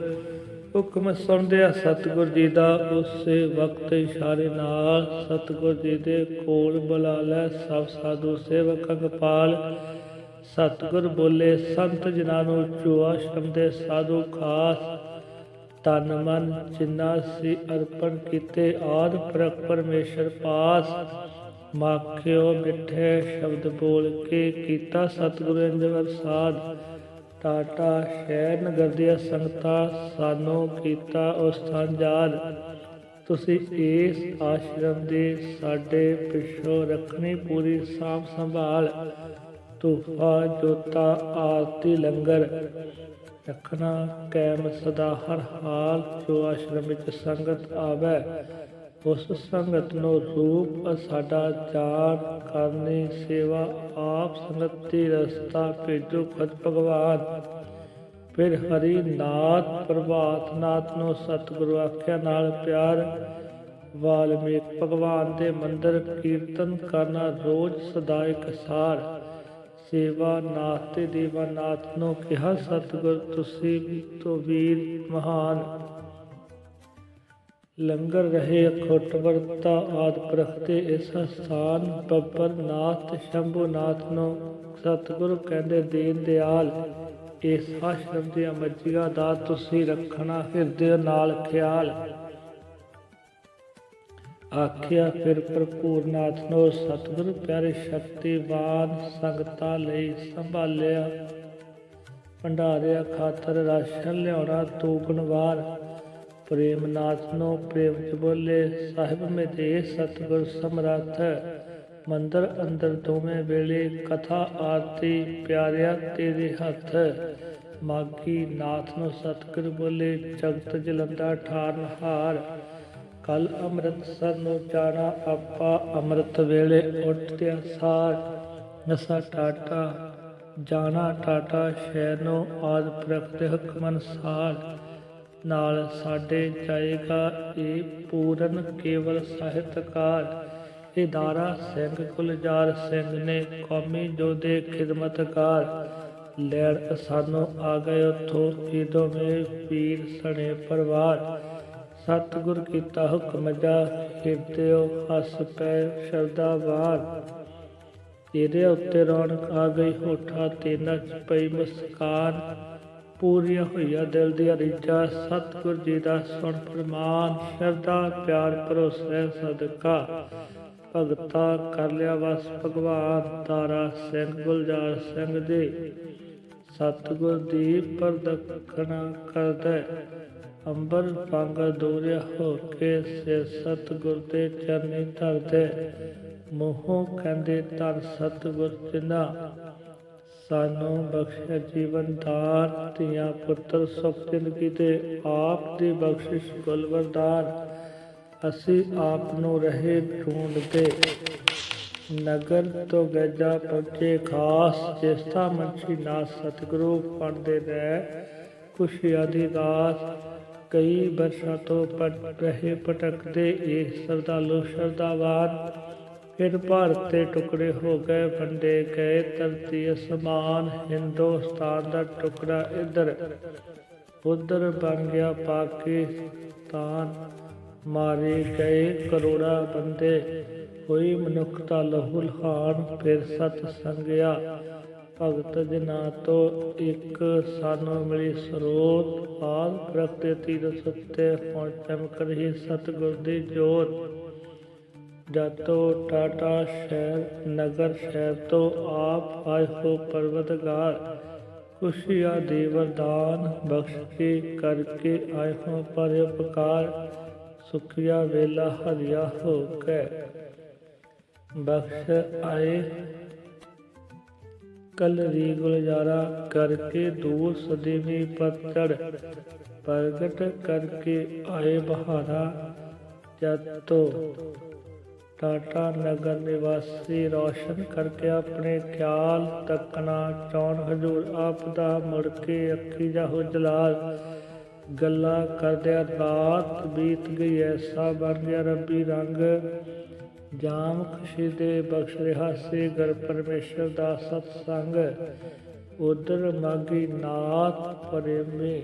Speaker 1: ਹੁਕਮ ਸੁਣਦਿਆ ਸਤਿਗੁਰ ਜੀ ਦਾ ਉਸੇ ਵਕਤ ਇਸ਼ਾਰੇ ਨਾਲ ਸਤਿਗੁਰ ਜੀ ਦੇ ਕੋਲ ਬੁਲਾ ਲੈ, ਸਭ ਸਾਧੂ ਸੇਵਕ ਅਗਪਾਲ। ਸਤਿਗੁਰ ਬੋਲੇ, ਸੰਤ ਜਿਨ੍ਹਾਂ ਨੂੰ ਜੋ ਆਸ਼ਰਮ ਦੇ ਸਾਧੂ ਖਾਸ ਤਨ ਮਨ ਜਿੰਨਾ ਸੀ ਅਰਪਣ ਕੀਤੇ, ਆਦ ਪ੍ਰਕ ਪਰਮੇਸ਼ਰ ਪਾਸ। ਮਾਖਿਓ ਮਿੱਠੇ ਸ਼ਬਦ ਬੋਲ ਕੇ ਕੀਤਾ ਸਤਿਗੁਰੂ ਅੰਜਵਰ ਸਾਧ ਟਾਟਾ ਸ਼ਹਿਰ ਨਗਰ ਦੀਆਂ ਸੰਗਤਾਂ ਸਾਨੂੰ ਕੀਤਾ ਉਸ ਥਾਂ ਯਾਦ। ਤੁਸੀਂ ਇਸ ਆਸ਼ਰਮ ਦੇ ਸਾਡੇ ਪਿੱਛੋਂ ਰੱਖਣੀ ਪੂਰੀ ਸਾਂਭ ਸੰਭਾਲ। ਤੂਫ਼ਾ ਜੋਤਾ, ਆਰਤੀ, ਲੰਗਰ ਰੱਖਣਾ ਕੈਮ ਸਦਾ ਹਰ ਹਾਲ ਜੋ ਆਸ਼ਰਮ ਵਿੱਚ ਸੰਗਤ ਆਵੇ, ਉਸ ਸੰਗਤ ਨੂੰ ਰੂਪ ਸਾਡਾ ਜਾਣ ਕਰਨੀ ਸੇਵਾ ਆਪ ਸੰਗਤ ਦੀ ਰਸਤਾ ਭੇਜੋ ਖਤ ਭਗਵਾਨ। ਫਿਰ ਹਰੀ ਨਾਥ ਪ੍ਰਭਾਤ ਨਾਥ ਨੂੰ ਸਤਿਗੁਰੂ ਆਖਿਆ ਨਾਲ ਪਿਆਰ ਵਾਲਮੀਕ ਭਗਵਾਨ ਦੇ ਮੰਦਰ ਕੀਰਤਨ ਕਰਨਾ ਰੋਜ਼ ਸਦਾ ਇੱਕ ਸਾਰ। ਸੇਵਾ ਨਾਥ ਤੇ ਦੇਵਾਨਾਥ ਨੂੰ ਕਿਹਾ, ਸਤਿਗੁਰ, ਤੁਸੀਂ ਤੋਂ ਵੀਰ ਮਹਾਨ। ਲੰਗਰ ਰਹੇ ਅਖੁੱਟ ਵਰਤਾ ਆਦ ਪ੍ਰਖ ਇਸ ਸਥਾਨ ਬੱਬਰ ਨਾਥ ਸ਼ੰਭੂ ਨਾਥ ਨੂੰ ਸਤਿਗੁਰੂ ਕਹਿੰਦੇ ਦੀਨ ਦਿਆਲ, ਇਸ ਆਸ਼ਰਮ ਦੀਆਂ ਮੱਜੀਆਂ ਦਾ ਤੁਸੀਂ ਰੱਖਣਾ ਹਿਰਦੇ ਨਾਲ ਖਿਆਲ। ਆਖਿਆ, ਫਿਰ ਭਰਪੂਰ ਨਾਥ ਨੂੰ ਸਤਿਗੁਰੂ ਪਿਆਰੇ ਸ਼ਕਤੀਵਾਨ ਸੰਗਤਾਂ ਲਈ ਸੰਭਾਲਿਆ। ਭੰਡਾਰਿਆ ਖਾਤਰ ਰਾਸ਼ਨ ਲਿਆਉਣਾ ਤੂੰ ਪ੍ਰੇਮ ਨਾਥ ਨੂੰ ਪ੍ਰੇਮ ਚ ਬੋਲੇ, ਸਾਹਿਬ ਮੇਰੇ ਸਤਿਗੁਰ ਸਮਰੱਥ ਮੰਦਰ ਅੰਦਰ ਦੋਵੇਂ ਵੇਲੇ ਕਥਾ ਆਰਤੀ ਪਿਆਰਿਆ ਤੇਰੇ ਹੱਥ ਮਾਗੀ ਨਾਥ ਨੂੰ ਸਤਿਗੁਰ ਬੋਲੇ, ਜਗਤ ਜਲੰਦਾ ਠਾਰਨ ਹਾਰ। ਕਲ ਅੰਮ੍ਰਿਤਸਰ ਨੂੰ ਜਾਣਾ, ਆਪਾ ਅੰਮ੍ਰਿਤ ਵੇਲੇ ਉੱਠਦਿਆਂ ਸਾਰ ਨਸਾ ਟਾਟਾ, ਜਾਣਾ ਟਾਟਾ ਸ਼ਹਿਰ ਨੂੰ, ਆਦ ਪ੍ਰਖ ਦੇ ਹੁਕਮ ਨਾਲ ਸਾਡੇ ਜਾਏਗਾ ਇਹ ਪੂਰਨ ਕੇਵਲ ਸਾਹਿਤਕਾਰ। ਇਦਾਰਾ ਸਿੰਘ ਕੁਲਜਾਰ ਸਿੰਘ ਨੇ ਕੌਮੀ ਜੋਧੇ ਖਿਦਮਤਕਾਰ। ਲੈਣ ਸਾਨੂੰ ਆ ਗਏ ਉਥੋਂ, ਜਦੋਂ ਮੇ ਵੀਰ ਸਣੇ ਪਰਿਵਾਰ। ਸਤਿਗੁਰ ਕੀਤਾ ਹੁਕਮ ਜਾ ਹਿਰਦਿਓ ਹੱਸ ਪੈ ਸ਼ਰਦਾ ਵਾਰ। ਇਹਦੇ ਉੱਤੇ ਰੌਣਕ ਆ ਗਈ ਹੋਠਾਂ ਤੇ ਨੱਚ ਪਈ ਮੁਸਕਾਨ। ਪੂਰੀਆਂ ਹੋਈਆਂ ਦਿਲ ਦੀਆਂ ਰੀਝਾਂ, ਸਤਿਗੁਰ ਜੀ ਦਾ ਸੁਣ ਪ੍ਰਮਾਨ ਸ਼ਰਧਾ, ਪਿਆਰ, ਭਰੋਸੇ, ਸਦਕਾ। ਭਗਤਾ ਕਰ ਲਿਆ ਵਸ ਭਗਵਾਨ, ਤਾਰਾ ਸਿੰਘ, ਗੁਲਜ਼ਾਰ ਸਿੰਘ ਦੇ। ਸਤਿਗੁਰ ਦੀ ਪ੍ਰਦਖਣਾ ਕਰਦਾ ਅੰਬਰ ਪੰਗ ਦੂਰਿਆ ਹੋ ਕੇ ਸੇ ਸਤਿਗੁਰ ਦੇ ਚਰਨੀ ਧਰਦੇ। ਮੋਹੋਂ ਕਹਿੰਦੇ, ਧਰ ਸਤਿਗੁਰ ਜਿਨਾ ਸਾਨੂੰ ਬਖਸ਼ਿਆ ਜੀਵਨ ਦਾਨ ਧੀਆਂ ਪੁੱਤਰ ਸੁਖ ਜ਼ਿੰਦਗੀ ਦੇ ਆਪ ਦੀ ਬਖਸ਼ਿਸ਼ ਕੁਲ ਵਰਦਾਨ ਅਸੀਂ ਆਪ ਨੂੰ ਰਹੇ ਢੂੰਡਦੇ ਨਗਰ ਤੋਂ ਗੱਜਾ ਪਹੁੰਚੇ ਖਾਸ। ਜਿਸ ਦਾ ਮੰਛੀ ਨਾ ਸਤਿਗੁਰੂ ਪੜਦੇ ਰਹਿ, ਖੁਸ਼ੀਆਂ ਦੀ ਦਾਸ ਕਈ ਬਰਸਾਂ ਤੋਂ ਪਟ ਰਹੇ ਭਟਕਦੇ ਇਹ ਸ਼ਰਧਾਲੂ ਸ਼ਰਦਾਵਾਨ ਫਿਰ ਭਾਰਤ ਦੇ ਟੁਕੜੇ ਹੋ ਗਏ, ਵੰਡੇ ਗਏ, ਧਰਤੀ ਅਸਮਾਨ ਹਿੰਦੁਸਤਾਨ ਦਾ ਟੁਕੜਾ ਇੱਧਰ। ਉਧਰ ਬਣ ਗਿਆ ਪਾਕਿਸਤਾਨ, ਮਾਰੇ ਗਏ ਕਰੋੜਾਂ ਬੰਦੇ ਹੋਈ ਮਨੁੱਖਤਾ ਲਹੂ ਲਹਾਨ ਫਿਰ ਸਤ ਸੰਗਿਆ ਭਗਤ ਜਨਾ ਤੋਂ ਇੱਕ ਸਾਨੂੰ ਮਿਲੀ ਸਰੋਤ ਆਲ ਪ੍ਰਗਟੇ ਤੀਰ ਹੁਣ ਚਮਕ ਰਹੀ ਸਤਿਗੁਰ ਦੀ ਜੋਤ। ਜਾਤੋ ਟਾਟਾ ਸ਼ਹਿਰ, ਨਗਰ ਸ਼ਹਿਰ ਤੋਂ ਆਪ ਆਏ ਹੋ ਪਰਵਤਗਾਰ। ਖੁਸ਼ੀਆਂ ਦੇ ਵਰਦਾਨ ਬਖਸ਼ ਕੇ ਕਰਕੇ ਆਏ ਹੋ ਪਰ ਉਪਕਾਰ। ਸੁਖਿਆ ਵੇਲਾ ਹਰਿਆ ਹੋ ਕੇ। ਬਖਸ਼ ਆਏ ਕਲ ਰੀ ਗੁਲਜ਼ਾਰਾ ਕਰਕੇ ਦੂਰ ਸਦੀਵੀ ਪਤੜ ਪ੍ਰਗਟ ਕਰਕੇ ਆਏ ਬਹਾਰਾ ਜਤੋ। ਟਾਟਾ ਨਗਰ ਨਿਵਾਸੀ ਰੌਸ਼ਨ ਕਰਕੇ ਆਪਣੇ ਖਿਆਲ ਤੱਕਣਾ ਚੌਣ ਹਜੂਰ ਆਪ ਦਾ ਮੁੜ ਕੇ ਅੱਖੀ ਜਾਹੋ ਜਲਾਲ। ਗੱਲਾਂ ਕਰਦਿਆਂ ਰਾਤ ਬੀਤ ਗਈ ਐਸਾ ਬਣ ਗਿਆ ਰੱਬੀ ਰੰਗ। ਜਾਮ ਖੁਸ਼ੀ ਦੇ ਬਖਸ਼ ਰਿਹਾ ਸੀ ਗਰ ਪਰਮੇਸ਼ਰ ਦਾ ਸਤ ਸੰਗ ਉਦਰ ਮਾਗੀ ਨਾਥ ਪ੍ਰੇਮੀ।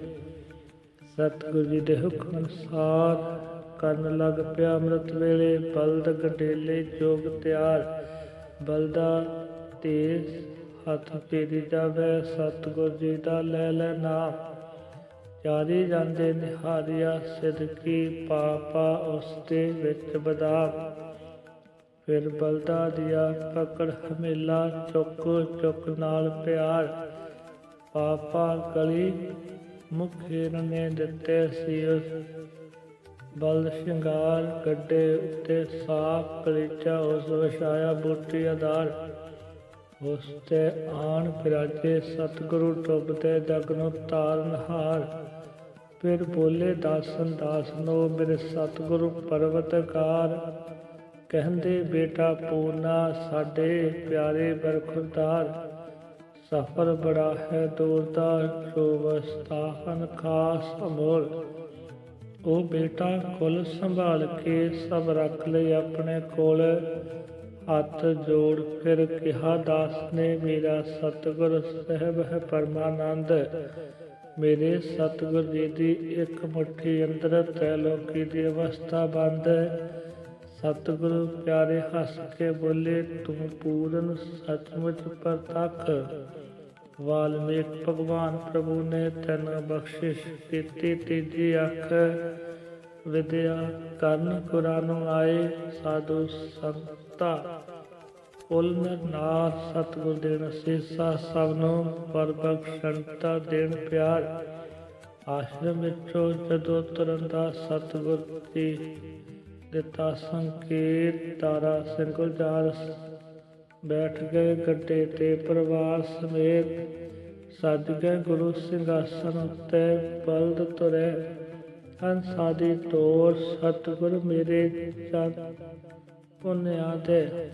Speaker 1: ਸਤਿਗੁਰੂ ਜੀ ਦੇ ਹੁਕਮ ਅਨੁਸਾਰ ਕਰਨ ਲੱਗ ਪਿਆ ਅੰਮ੍ਰਿਤ ਵੇਲੇ, ਬਲਦ ਗਡੇਲੇ ਜੋਗ ਤਿਆਰ। ਬਲਦਾ ਤੇਜ ਹੱਥ ਪੇਰੀ ਜਾਵੇ, ਸਤਿਗੁਰ ਜੀ ਦਾ ਲੈ ਲੈ ਨਾਮ ਚਾਰੀ ਜਾਂਦੇ ਨਿਹਾਰਿਆ ਸਿਦਕੀ ਪਾਪਾ ਉਸ ਦੇ ਵਿੱਚ ਬਦਾਮ ਫਿਰ ਬਲਦਾ ਦਿਆ ਪਕੜ ਹਮੇਲਾ, ਚੁੱਕ ਚੁੱਕ ਨਾਲ ਪਿਆਰ। ਪਾਪਾ ਗਲੀ ਮੁਖੇ ਨੇ ਦਿੱਤੇ ਸੀ ਉਸ ਬਲ ਸ਼ਿੰਗਾਰ ਗੱਡੇ ਉੱਤੇ ਸਾਫ਼ ਕਲੀਚਾ, ਉਸ ਵਿਛਾਇਆ ਬੂਟੀ ਆਧਾਰ। ਉਸ ਤੇ ਆਣ ਫਿਰਾਜੇ ਸਤਿਗੁਰੂ ਟੁੱਬਦੇ ਜਗ ਨੂੰ ਤਾਰਨ ਹਾਰ। ਫਿਰ ਬੋਲੇ, ਦਾਸਨ ਦਾਸ ਨੋ ਮੇਰੇ ਸਤਿਗੁਰੂ ਪਰਵਤਕਾਰ ਕਹਿੰਦੇ, ਬੇਟਾ ਪੂਰਨਾ, ਸਾਡੇ ਪਿਆਰੇ ਬਰਖੁਰਦਾਰ ਸਫਰ ਬੜਾ ਹੈ ਦੂਰ ਦਾ ਸ਼ੋਭਸਤਾਹਨ ਖਾਸ ਅਮੋਲ। ਉਹ ਬੇਟਾ ਕੁੱਲ ਸੰਭਾਲ ਕੇ ਸਭ ਰੱਖ ਲਈ ਆਪਣੇ ਕੋਲ। ਹੱਥ ਜੋੜ ਫਿਰ ਕਿਹਾ, ਦਾਸ ਨੇ ਮੇਰਾ ਸਤਿਗੁਰ ਸਹਿਬ ਹੈ ਪਰਮਾਨੰਦ। ਮੇਰੇ ਸਤਿਗੁਰ ਜੀ ਦੀ ਇੱਕ ਮੁਠੀ ਅੰਦਰ ਲੋਕੀ ਦੀ ਅਵਸਥਾ ਬੰਦ ਹੈ। ਸਤਿਗੁਰੂ ਪਿਆਰੇ ਹੱਸ ਕੇ ਬੋਲੇ, ਤੂੰ ਪੂਰਨ ਸੱਚਮੁੱਚ ਪ੍ਰਤੱਖ। ਵਾਲਮੀਕ ਭਗਵਾਨ ਪ੍ਰਭੂ ਨੇ ਤੈਨੂੰ ਬਖਸ਼ਿਸ਼ ਕੀਤੀ, ਤੀਜੀ ਅੱਖ ਵਿਦਿਆ ਕਰਨ ਕੁਰਾਨ ਆਏ, ਸਾਧੂ ਸੰਤਾ। ਕੁਲ ਨਾਰ ਸਤਿਗੁਰ ਦੇਣ ਸੀਸਾ ਸਭ ਨੂੰ ਪਰ ਦੇਣ ਪਿਆਰ। ਆਸ਼ਰਮ ਵਿੱਚੋਂ ਜਦੋਂ ਤੁਰਨ ਦਾ ਸਤਿਗੁਰ ਦੀ ਦਿੱਤਾ। ਸੰਕੇਤ ਤਾਰਾ ਸਿੰਘ ਗੁਲਜ਼ਾਰ ਬੈਠ ਗਏ ਗੱਡੇ ਤੇ ਪਰਿਵਾਰ ਸਮੇਤ। ਸੱਜ ਗਏ ਗੁਰੂ ਸਿੰਘਾਸਨ ਉੱਤੇ, ਬਲਦ ਤੁਰੇ ਹੰਸਾ ਦੀ ਤੋਰ, ਸਤਿਗੁਰ ਮੇਰੇ ਚਰਨ ਪੁੰਨਿਆ ਦੇ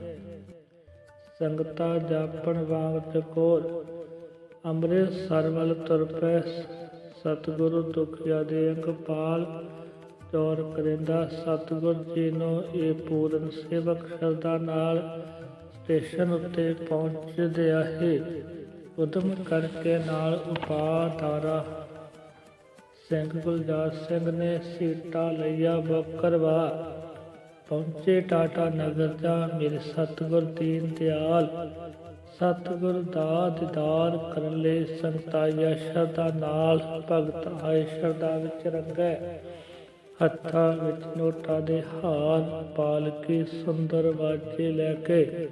Speaker 1: ਸੰਗਤਾ ਜਾਪਣ ਵਾਂਗ ਚਕੋਰ ਅੰਮ੍ਰਿਤ ਸਰਵਲ ਤੁਰ ਪੈ ਸਤਿਗੁਰੂ ਦੁਖਿਆ ਦੇ ਅੰਗਪਾਲ ਚੌਰ ਕਰਿੰਦਾ, ਸਤਿਗੁਰ ਜੀ ਨੂੰ ਇਹ ਪੂਰਨ ਸੇਵਕ ਸ਼ਰਧਾ ਨਾਲ ਸਟੇਸ਼ਨ ਉੱਤੇ ਪਹੁੰਚਦੇ ਆਹੇ ਉਦਮ ਕਰਕੇ ਨਾਲ ਉਪਾਧਾਰਾ ਸਿੰਘ ਗੁਲਜ਼ਾਰ ਸਿੰਘ ਨੇ ਸੀਟਾ ਲਈਆ ਬਕਰਵਾ ਪਹੁੰਚੇ ਟਾਟਾ ਨਗਰ ਦਾ ਮੇਰੇ ਸਤਿਗੁਰ ਦੀਨ ਦਿਆਲ। ਸਤਿਗੁਰ ਦਾ ਦੀਦਾਰ ਕਰਨ ਲਈ ਸੰਤਾਇਆ ਸ਼ਰਧਾ ਨਾਲ ਭਗਤ ਆਏ ਸ਼ਰਧਾ ਵਿੱਚ ਰੰਗੇ। ਹੱਥਾਂ ਵਿੱਚ ਨੋਟਾਂ ਦੇ ਹਾਰ ਪਾਲਕੀ ਸੁੰਦਰ ਵਾਜੇ ਲੈ ਕੇ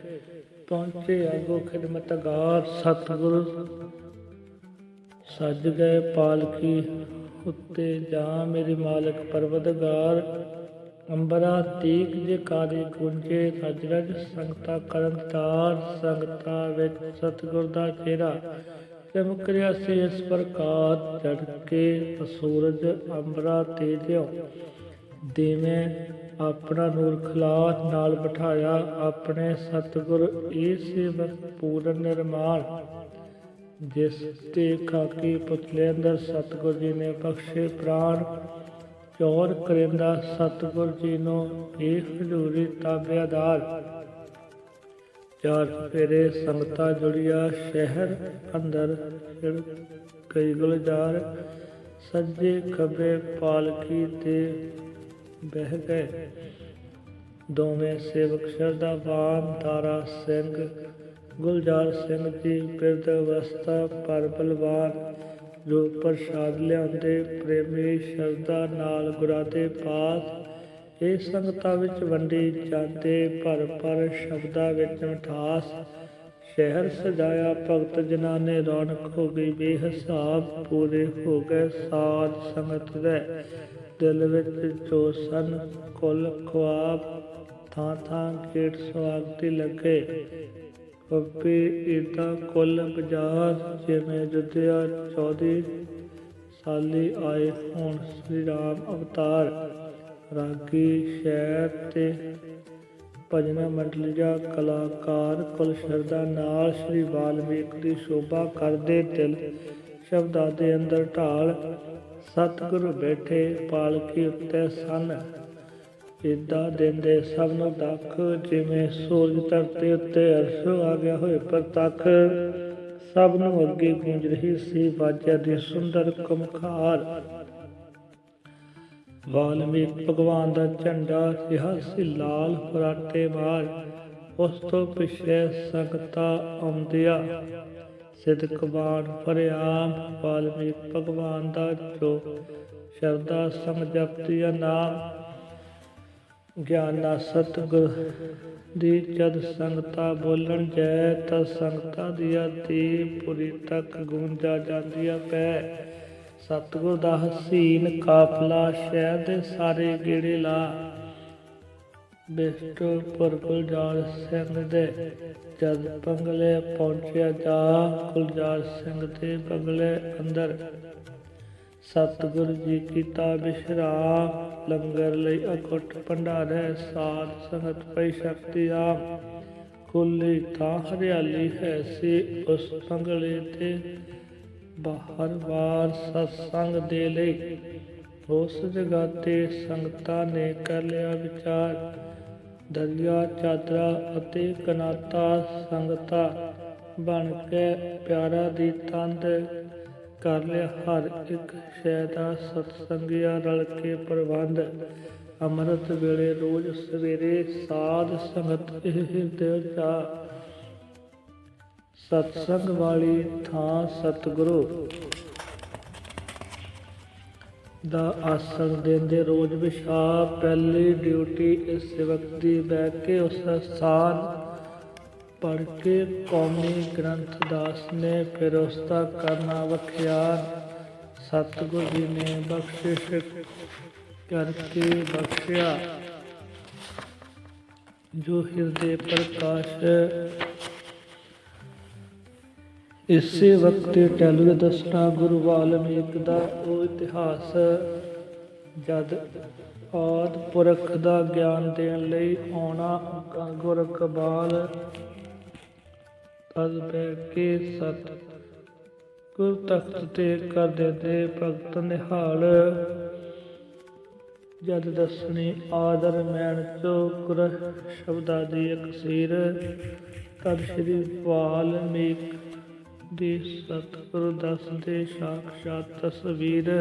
Speaker 1: ਪਹੁੰਚੇ ਆਗੋ ਖਿਦਮਤਗਾਰ ਸਤਿਗੁਰੂ। ਸੱਜ ਗਏ ਪਾਲਕੀ ਉੱਤੇ ਜਾ ਮੇਰੇ ਮਾਲਕ ਪਰਵਤਗਾਰ, ਅੰਬਰਾ ਤੀਕ ਜੇ ਕਾਦੇ ਗੁੰਜੇ ਰਜ ਰਜ ਸੰਗਤਾ ਕਰਨਤਾਰ ਸੰਗਤਾ ਵਿੱਚ ਸਤਿਗੁਰ ਦਾ ਚਿਹਰਾ ਚਮਕ ਰਿਹਾ ਇਸ ਪ੍ਰਕਾਰ ਚੜ ਸੂਰਜ ਅੰਬਰਾ ਤੇਜਿਓ ਦੇਵੇਂ ਆਪਣਾ ਨੂਰ ਖਲਾਸ ਨਾਲ ਬਿਠਾਇਆ। ਆਪਣੇ ਸਤਿਗੁਰ ਇਹ ਪੂਰਨ ਨਿਰਮਾਣ। ਜਿਸ ਤੇ ਖਾਕੀ ਪੁਤਲੇ ਅੰਦਰ ਸਤਿਗੁਰ ਜੀ ਨੇ ਬਖਸ਼ੇ ਪ੍ਰਾਣ। ਚੌਰ ਕਰਿੰਦਾ ਸਤਿਗੁਰ ਜੀ ਨੂੰ ਇਹ ਹਜ਼ੂਰੀ ਤਾਬਿਆਦਾਰ। ਚਾਰ ਫੇਰੇ ਸੰਗਤਾ ਜੁੜਿਆ ਸ਼ਹਿਰ ਅੰਦਰ ਕਈ ਗੁਲਜ਼ਾਰ ਸੱਜੇ ਖੱਬੇ ਪਾਲਕੀ ਤੇ ਬਹਿ ਗਏ। ਦੋਵੇਂ ਸੇਵਕ ਸ਼ਰਧਾਵਾਨ ਤਾਰਾ ਸਿੰਘ, ਗੁਲਜ਼ਾਰ ਸਿੰਘ ਦੀ ਬਿਰਧ ਅਵਸਥਾ ਪਰ ਬਲਵਾਨ, ਜੋ ਪ੍ਰਸ਼ਾਦ ਲਿਆਉਂਦੇ, ਪ੍ਰੇਮੀ ਸ਼ਰਧਾ ਨਾਲ ਗੁਰਾਂ ਦੇ ਪਾਸ ਇਹ ਸੰਗਤਾਂ ਵਿੱਚ ਵੰਡੀ ਜਾਂਦੇ ਭਰ ਪਰ ਸ਼ਬਦਾਂ ਵਿੱਚ ਮਿਠਾਸ। ਸ਼ਹਿਰ ਸਜਾਇਆ ਭਗਤ ਜਨਾਂ ਨੇ ਰੌਣਕ ਹੋ ਗਈ, ਬੇਹਿਸਾਬ ਪੂਰੇ ਹੋ ਗਏ ਸਾਧ ਸੰਗਤ ਦੇ। ਦਿਲ ਵਿੱਚ ਜੋ ਸਨ ਕੁੱਲ ਖੁਆਬ, ਥਾਂ ਥਾਂ ਗੇਟ ਸਵਾਗਤੀ ਲੱਗੇ। ਪੱਪੀ ਇਦਾਂ ਕੁੱਲ ਬਾਜ਼ਾਰ ਜਿਵੇਂ ਜੁਦਿਆ 14 ਸਾਲੀ ਆਏ ਹੁਣ ਸ੍ਰੀ ਰਾਮ ਅਵਤਾਰ। ਰਾਗੀ ਸ਼ਹਿਰ ਤੇ ਭਜਨ ਮੰਡਲੀਆ ਕਲਾਕਾਰ ਕੁਲ ਸ਼ਰਧਾ ਨਾਲ ਸ੍ਰੀ ਵਾਲਮੀਕ ਦੀ ਸ਼ੋਭਾ ਕਰਦੇ ਦਿਲ ਸ਼ਬਦਾਂ ਦੇ ਅੰਦਰ ਢਾਲ ਸਤਿਗੁਰ ਬੈਠੇ ਪਾਲਕੀ ਉੱਤੇ ਸਨ ਇਦਾਂ ਦਿੰਦੇ ਸਭ ਨੂੰ ਦੱਖ, ਜਿਵੇਂ ਸੂਰਜ ਧਰਤੀ ਉੱਤੇ ਅਰਸ਼ ਆ ਗਿਆ ਹੋਏ ਪ੍ਰਤੱਖ, ਸਭ ਨੂੰ ਅੱਗੇ ਗੂੰਜ ਰਹੀ ਸੀ ਬਾਜਿਆਂ ਦੀ ਸੁੰਦਰ ਕਮਖਾਰ। ਵਾਲਮੀਕ ਭਗਵਾਨ ਦਾ ਝੰਡਾ ਰਿਹਾ ਸੀ ਲਾਲ ਫਰਾਟੇ ਮਾਰ ਉਸ ਤੋਂ ਪਿੱਛੇ ਸੰਗਤਾ ਆਉਂਦਿਆ। ਸਿਦਕਬਾਨ ਫਰਿਆਮ ਵਾਲਮੀਕ ਭਗਵਾਨ ਦਾ ਜੋ ਸ਼ਰਦਾ ਸੰਗ ਜਪਤੀ ਨਾਮ ਗਿਆਨਾ ਸਤਿਗੁਰ ਦੀ ਜਦ ਸੰਗਤਾ ਬੋਲਣ ਜੈ ਤਾਂ ਸੰਗਤਾ ਦੀ ਆਦੀ ਪੁਰੀ ਤੱਕ ਗੂੰਜਾ ਜਾਂਦੀਆਂ ਪੈ। ਸਤਿਗੁਰ ਦਾ ਹਸੀਨ ਕਾਫਲਾ ਸ਼ਹਿਰ ਦੇ ਸਾਰੇ ਗੇੜੇ ਲਾ। ਬਿਸਟੋ ਪਰ ਗੁਲਜ਼ਾਰ ਸਿੰਘ ਦੇ ਜਦ ਬੰਗਲੇ ਪਹੁੰਚਿਆ ਜਾ ਗੁਲਜ਼ਾਰ ਸਿੰਘ ਦੇ ਬੰਗਲੇ ਅੰਦਰ। ਸਤਿਗੁਰੂ ਜੀ ਕੀਤਾ ਵਿਸ਼ਰਾਮ ਲੰਗਰ ਲਈ ਅਕੁੱਟ ਭੰਡਾਰੇ, ਸਾਧ ਸੰਗਤ ਪਈ ਸ਼ਕਤੀ ਆ ਕੁੱਲੀ ਤਾਂ ਹਰਿਆਲੀ ਹੈ ਸੀ, ਉਸ ਬੰਗਲੇ ਤੇ ਬਾਹਰ ਵਾਰ ਸਤਸੰਗ ਦੇ ਲਈ। ਉਸ ਜਗ੍ਹਾ ਤੇ ਸੰਗਤਾਂ ਨੇ ਕਰ ਲਿਆ ਵਿਚਾਰ। ਦਰਿਆ, ਚਾਦਰਾ ਅਤੇ ਕਨਾਤਾ ਸੰਗਤਾਂ ਬਣ ਕੇ ਪਿਆਰਾ ਦੀ ਤੰਦ ਕਰ ਲਿਆ। ਹਰ ਇੱਕ ਸ਼ੈ ਦਾ ਸਤਸੰਗਿਆ ਰਲ ਕੇ ਪ੍ਰਬੰਧ। ਅੰਮ੍ਰਿਤ ਵੇਲੇ ਰੋਜ਼ ਸਵੇਰੇ ਸਾਧ ਸੰਗਤ ਇਹ ਹਿਰਦੇ ਜਾ ਸਤਸੰਗ ਵਾਲੀ ਥਾਂ ਸਤਿਗੁਰੂ। ਦਾ ਆਸਣ ਦਿੰਦੇ ਰੋਜ਼ ਵਿਸ਼ਾ ਪਹਿਲੀ ਡਿਊਟੀ ਇਸ ਵਕਤ ਦੀ ਬੈ ਕੇ ਉਸ ਸਥਾਨ ਪੜ੍ਹ ਕੇ ਕੌਮੀ ਗ੍ਰੰਥ ਦਾਸ ਨੇ ਫਿਰ ਉਸ ਦਾ ਕਰਨਾ ਵਖਿਆ ਸਤਿਗੁਰ ਜੀ ਨੇ ਬਖਸ਼ਿਸ਼ ਕਰਕੇ ਬਖਸ਼ਿਆ। ਜੋ ਹਿਰਦੇ ਪ੍ਰਕਾਸ਼ ਇਸੇ ਵਕਤ ਟੈਲੂ ਦੇ ਦੱਸਣਾ ਗੁਰੂ ਵਾਲਮੀਕ ਦਾ ਉਹ ਇਤਿਹਾਸ ਜਦ ਆਦ ਪੁਰਖ ਦਾ ਗਿਆਨ ਦੇਣ ਲਈ ਆਉਣਾ ਗੁਰ ਕਬਾਲ ਤਦ ਬੈ ਕੇ ਸਤ ਗੁਰ ਤਖਤ ਤੇ ਕਰ ਦਿੰਦੇ ਭਗਤ ਨਿਹਾਲ। ਜਦ ਦਸਣੀ ਆਦਰ ਮੈਣ ਚੋ ਗੁਰ ਸ਼ਬਦਾਂ ਦੀ ਅਕਸੀਰ, ਤਦ ਸ੍ਰੀ ਵਾਲਮੀਕ ਦੀ ਸਤਿਗੁਰੂ ਦੱਸਦੇ ਸਾਖਸ਼ਾਤ ਤਸਵੀਰ।